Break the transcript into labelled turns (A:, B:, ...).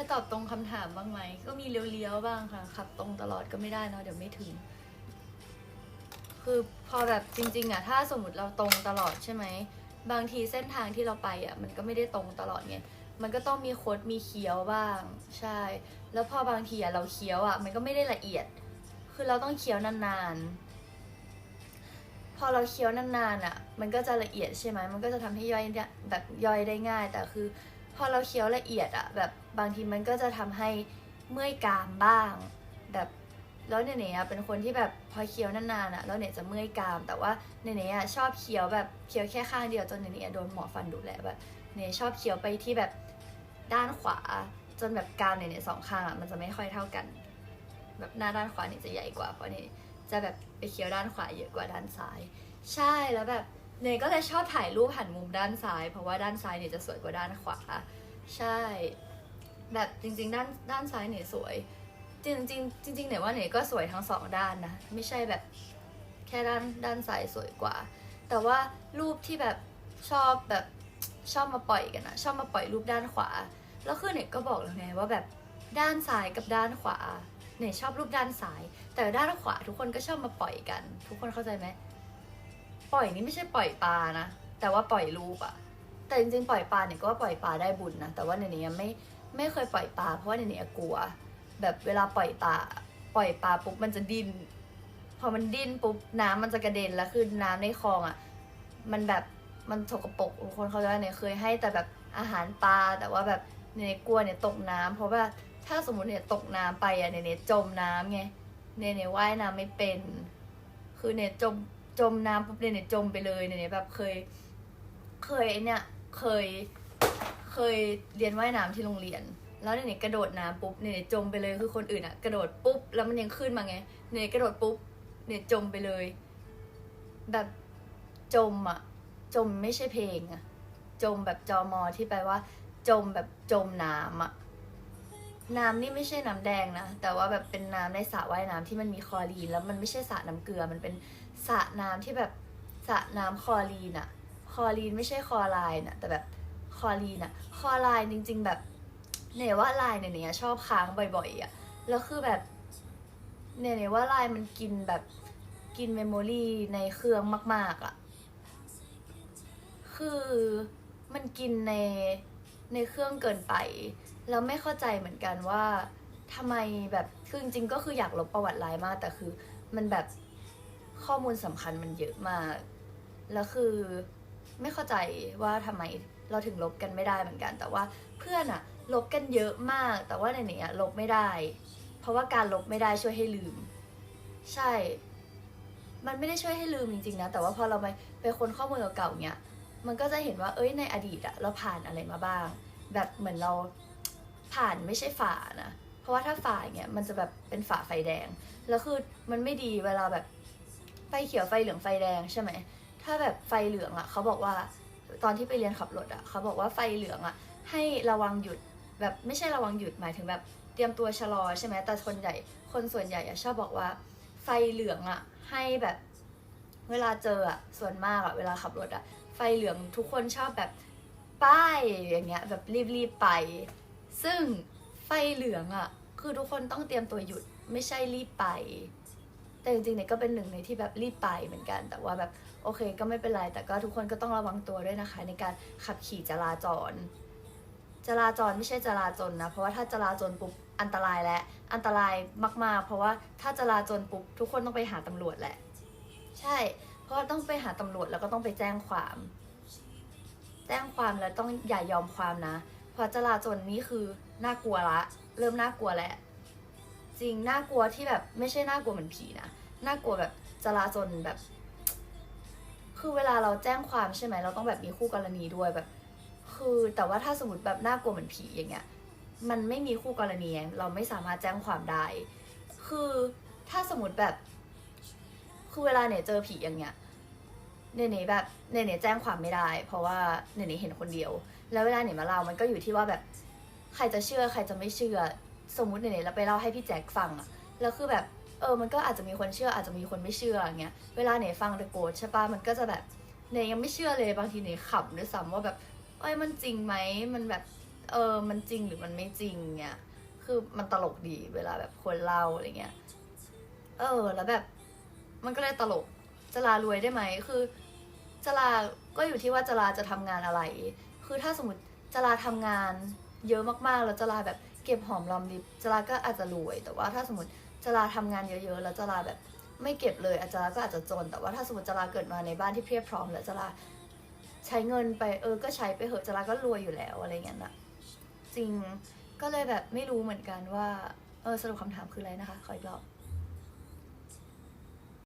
A: ยตอบตรงคำถามบ้างไหม ก็มีเลี้ยวๆบ้างค่ะ ขับตรงตลอดก็ไม่ได้เนาะเดี๋ยวไม่ถึง คือพอแบบจริง ๆอะถ้าสมมติเราตรงตลอดใช่ไหม บางทีเส้นทางที่เราไปอะมันก็ไม่ได้ตรงตลอดไง มันก็ต้องมีโคดมีเคี้ยวบ้าง ใช่ แล้วพอบางทีอะเราเคี้ยวอะมันก็ไม่ได้ละเอียด คือเราต้องเคี้ยวนานๆ พอเราเคี้ยวนานๆอะมันก็จะละเอียดใช่ไหมมันก็จะทำให้ย่อยแบบย่อยได้ง่าย แต่คือ พอเราเคี้ยวละเอียดอะแบบบางทีมันก็จะทำให้เมื่อยกรามบ้าง แบบแล้วเนเน่อะเป็นคนที่แบบพอเคี้ยวนานๆอะแล้วเน่จะเมื่อยกราม แต่ว่าเนเน่อะชอบเคี้ยวแบบเคี้ยวแค่ข้างเดียวจนเนเน่โดนหมอฟันดุแหละแบบเนเน่ชอบเคี้ยวไปที่แบบด้านขวา จนแบบกรามเนเน่สองข้างอะมันจะไม่ค่อยเท่ากัน แบบหน้าด้านขวาเนี่ยจะใหญ่กว่าเพราะเนี่ยจะแบบไปเคี้ยวด้านขวาเยอะกว่าด้านซ้าย ใช่แล้วแบบ เนยก็เลยชอบถ่ายรูปหันมุมด้านซ้าย เพราะว่าด้านซ้ายเนี่ยจะสวยกว่าด้านขวา ใช่ แบบจริง ๆ ด้านด้านซ้ายเนี่ยสวย จริงจริงๆจริงๆเนี่ยว่าเนี่ยก็สวยทั้งสองด้านนะ ไม่ใช่แบบแค่ด้านด้านซ้ายสวยกว่า แต่ว่ารูปที่แบบชอบแบบชอบมาปล่อยกันนะชอบมาปล่อยรูปด้านขวา แล้วคือเนี่ยก็บอกแล้วไงว่าแบบด้านซ้ายกับด้านขวาเนี่ยชอบรูปด้านซ้าย แต่ด้านขวาทุกคนก็ชอบมาปล่อยกัน ทุกคนเข้าใจไหม ปล่อยนี่ไม่ใช่ปล่อยปลานะ แต่ว่าปล่อยรูปอะแต่จริงๆปล่อยปลาเนี่ยก็ว่าปล่อยปลาได้บุญนะ แต่ว่าเนี่ยเนี่ยไม่ไม่เคยปล่อยปลาเพราะว่าเนี่ยเนี่ยกลัว แบบเวลาปล่อยปลาปล่อยปลาปุ๊บมันจะดิ้น พอมันดิ้นปุ๊บน้ำมันจะกระเด็นแล้วคือน้ำในคลองอะมันแบบมันสกปรกคนเขาใจว่าเนี่ยเคยให้แต่แบบอาหารปลาแต่ว่าแบบเนี่ยกลัวเนี่ยตกน้ำเพราะว่าถ้าสมมติเนี่ยตกน้ำไปอะเนี่ยเนี่ยจมน้ำไงเนี่ยเนี่ยว่ายน้ำไม่เป็น คือเนี่ยจม จมน้ำปุ๊บเนี่ยเนี่ยจมไปเลยเนี่ยแบบเคย เคยเนี่ยเคย เคยเรียนว่ายน้ำที่โรงเรียน แล้วเนี่ยกระโดดน้ำปุ๊บเนี่ยจมไปเลยคือคนอื่นอะกระโดดปุ๊บแล้วมันยังขึ้นมาไงเนี่ยกระโดดปุ๊บเนี่ยจมไปเลย แบบจมอะจมไม่ใช่เพลงอะจมแบบจอมอที่แปลว่า จมแบบจมน้ำอะน้ำนี่ไม่ใช่น้ำแดงนะ แต่ว่าแบบเป็นน้ำในสระว่ายน้ำที่มันมีคลอรีน แล้วมันไม่ใช่สระน้ำเกลือมันเป็น สระน้ำที่แบบสระน้ำคอรีนอะคอรีนไม่ใช่คอไรน์อะแต่แบบคอรีนอะคอไรน์จริง ๆ แบบเนี่ยว่าไลน์เนี่ยเนี่ยชอบค้างบ่อยๆอะแล้วคือแบบเนี่ยเนี่ยว่าไลน์มันกินแบบกินเมมโมรีในเครื่องมาก ๆอะคือมันกินในในเครื่องเกินไป แล้วไม่เข้าใจเหมือนกันว่าทำไมแบบคือจริงๆก็คืออยากลบประวัติไลน์มากแต่คือมันแบบ ข้อมูลสำคัญมันเยอะมาก แล้วคือไม่เข้าใจว่าทำไมเราถึงลบกันไม่ได้เหมือนกัน แต่ว่าเพื่อนอะลบกันเยอะมาก แต่ว่าในนี้อะลบไม่ได้ เพราะว่าการลบไม่ได้ช่วยให้ลืม ใช่ มันไม่ได้ช่วยให้ลืมจริงๆนะ แต่ว่าพอเราไปไปค้นข้อมูลเก่าๆเนี่ยมันก็จะเห็นว่า เอ้ย ในอดีตอะเราผ่านอะไรมาบ้าง แบบเหมือนเราผ่านไม่ใช่ฝ่านะ เพราะว่าถ้าฝ่าเงี้ยมันจะแบบเป็นฝ่าไฟแดง แล้วคือมันไม่ดีเวลาแบบ ไฟเขียวไฟเหลืองไฟแดงใช่ไหม ถ้าแบบไฟเหลืองอะเขาบอกว่าตอนที่ไปเรียนขับรถอะเขาบอกว่าไฟเหลืองอะให้ระวังหยุดแบบไม่ใช่ระวังหยุดหมายถึงแบบเตรียมตัวชะลอใช่ไหมแต่คนใหญ่คนส่วนใหญ่อะชอบบอกว่า ไฟเหลืองอะให้แบบเวลาเจออะส่วนมากอะเวลาขับรถอะไฟเหลืองทุกคนชอบแบบป้ายอย่างเงี้ยแบบรีบๆไป ซึ่งไฟเหลืองอะคือทุกคนต้องเตรียมตัวหยุดไม่ใช่รีบไป แต่จริงๆเนี่ยก็เป็นหนึ่งในที่แบบรีบไปเหมือนกัน แต่ว่าแบบโอเคก็ไม่เป็นไร แต่ก็ทุกคนก็ต้องระวังตัวด้วยนะคะ ในการขับขี่จราจร จราจรไม่ใช่จราจรนะ เพราะว่าถ้าจราจรปุ๊บอันตรายและ อันตรายมาก ๆ เพราะว่าถ้าจราจรปุ๊บทุกคนต้องไปหาตำรวจแหละ ใช่ เพราะว่าต้องไปหาตำรวจแล้วก็ต้องไปแจ้งความ แจ้งความแล้วต้องอย่ายอมความนะ เพราะจราจรนี่คือน่ากลัวละ เริ่มน่ากลัวแล้ว จริงน่ากลัวที่แบบไม่ใช่น่ากลัวเหมือนผีนะน่ากลัวแบบจราจรแบบ คือเวลาเราแจ้งความใช่ไหมเราต้องแบบมีคู่กรณีด้วยแบบ คือแต่ว่าถ้าสมมติแบบน่ากลัวเหมือนผีอย่างเงี้ย มันไม่มีคู่กรณีเราไม่สามารถแจ้งความได้ คือถ้าสมมติแบบ คือเวลาเนี่ยเจอผีอย่างเงี้ยเนเน่แบบเนเน่แจ้งความไม่ได้ เพราะว่าเนเน่เห็นคนเดียว แล้วเวลาเนเน่มาเล่ามันก็อยู่ที่ว่าแบบใครจะเชื่อใครจะไม่เชื่อ สมมติเนเน่เราไปเล่าให้พี่แจ็คฟังอะแล้วคือแบบเออมันก็อาจจะมีคนเชื่ออาจจะมีคนไม่เชื่ออย่างเงี้ยเวลาเนเน่ฟังเดอะโกดใช่ปะมันก็จะแบบเนเน่ยังไม่เชื่อเลยบางทีเนเน่ขำด้วยซ้ำว่าแบบเอ้ยมันจริงไหมมันแบบเออมันจริงหรือมันไม่จริงเนี่ยคือมันตลกดีเวลาแบบคนเล่าอะไรเงี้ยเออแล้วแบบมันก็เลยตลกจะลารวยได้ไหมคือจะลาก็อยู่ที่ว่าจะลาจะทำงานอะไร คือถ้าสมมติจะลาทำงานเยอะมากๆแล้วจะลาแบบ เก็บหอมรอมริบจราก็อาจจะรวย แต่ว่าถ้าสมมติจราทำงานเยอะๆ แล้วจราแบบไม่เก็บเลยอาจจะก็อาจจะจน แต่ว่าถ้าสมมติจราเกิดมาในบ้านที่เพียบพร้อมแล้วจราใช้เงินไปเออก็ใช้ไปเหอะจราก็รวยอยู่แล้วอะไรเงี้ยนะจริงก็เลยแบบไม่รู้เหมือนกันว่าเออสรุปคำถามคืออะไรนะคะขออีกรอบ